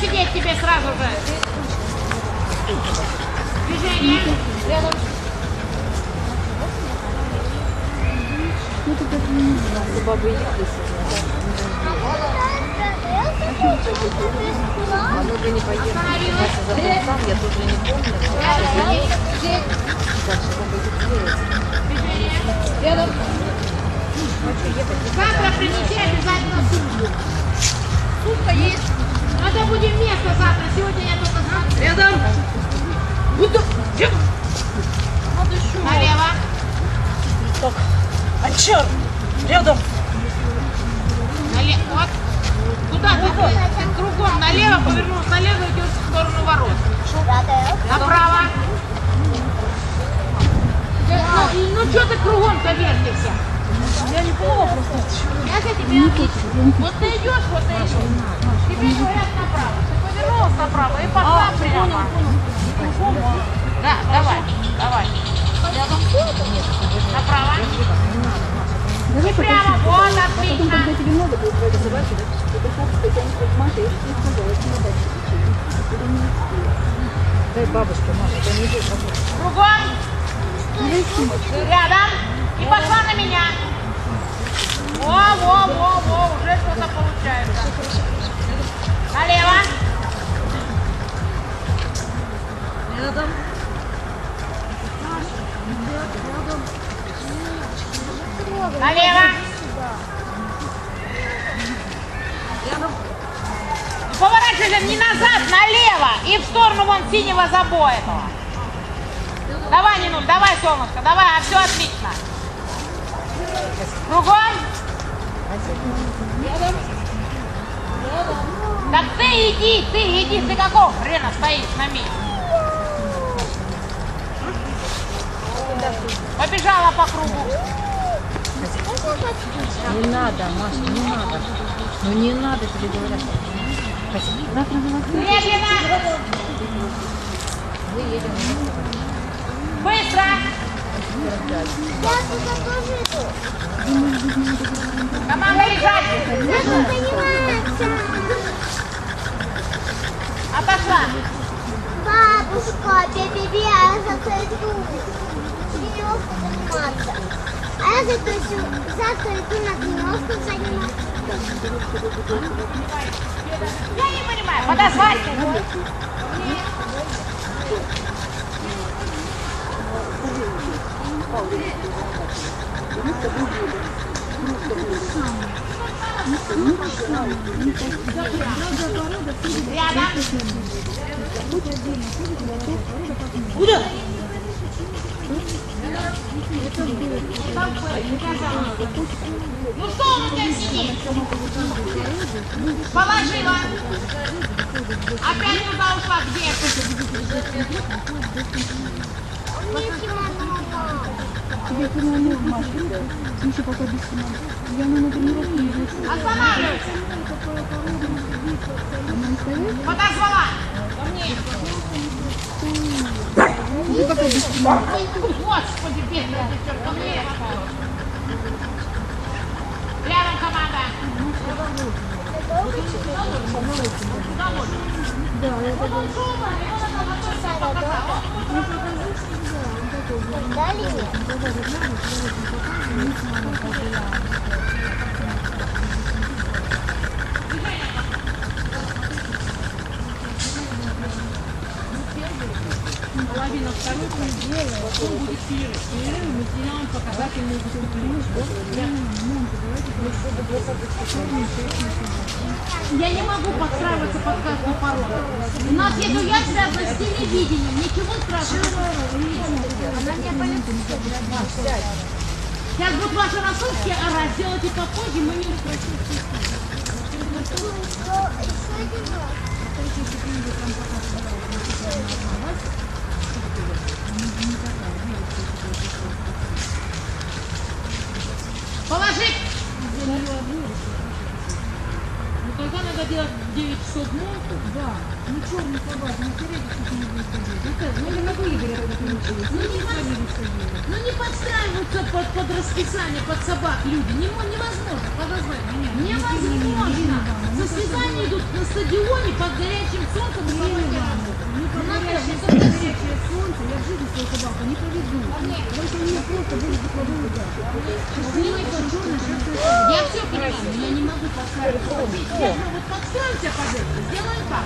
сидеть тебе сразу же. Движение. Бабы А мы бы не поехали. Остановилась. Наша забыл сам, я тоже не помню. А черт. Рядом. Налево. Вот. Куда ты? Ты кругом налево, повернулся налево, идешь в сторону ворот. Направо. Ну, ну что ты кругом-то вертишься? Я не поняла просто. Я тебе объясню. Вот ты идешь, вот ты идешь. Тебе говорят направо. Ты повернулась направо и пошла прямо. Да, давай, давай. Направо. И прямо, вот, отлично. тебе надо будет вызывать, ты приходишь, ты тянешь как Маша, я же тебе сказала, это не дальше течение. Дай бабушке, Маша, это не будет работать. Кругом. Рядом. И пошла на меня. Во, во, во, во, уже что-то получается. Налево. Поворачивайся не назад, налево и в сторону вон синего забоя этого. Давай, Нину, давай, солнышко, давай, а все отлично. Кругом. Так ты иди, ты иди, ты какого хрена стоишь на месте? Побежала по кругу. Не надо, Маша, не надо. Ну не надо, тебе говорят. Медленно. Мы едем. Быстро. Я туда тоже иду. Команда лежать. Я не понимаю, Отошла. Бабушка, бе-бе-бе, а я завтра иду тренировку заниматься. А я завтра, иду- завтра иду на тренировку заниматься. Я не понимаю. Подозвать. Рядом. Куда? Ну что он у тебя сидит? Положила. Опять туда ушла. Где? Мне. Тебе кимоно, Маша, да. Слушай, пока без кимоно. Я на тренировку не иду. Останавливайся. Она не стоит? Ну, без кимоно? Господи, бедная ко мне. Рядом команда. Да, я тогда... Половина второй недели, потом будет перерыв. Перерыв мы сделаем показательные выступления. Я не могу подстраиваться под каждую породу. У нас есть я связана с телевидением. Ничего страшного. Сейчас будут ваши ростовские орать. Сделайте попозже, мы не прекращим. Еще один раз. Положить! Ну когда надо делать 9 часов ночи? Да, ну черный собак, ну теоретически не будет ходить. Ну могу Игоря когда получилось. Ну не ходили. Ну не подстраиваются под, под расписание, под собак люди. Не, мо- невозможно подозвать. Невозможно. этого собака не поведу. Только мне просто будет боковой. Я все понимаю, но я не могу подставить. Вот подставлю тебя сделаем так.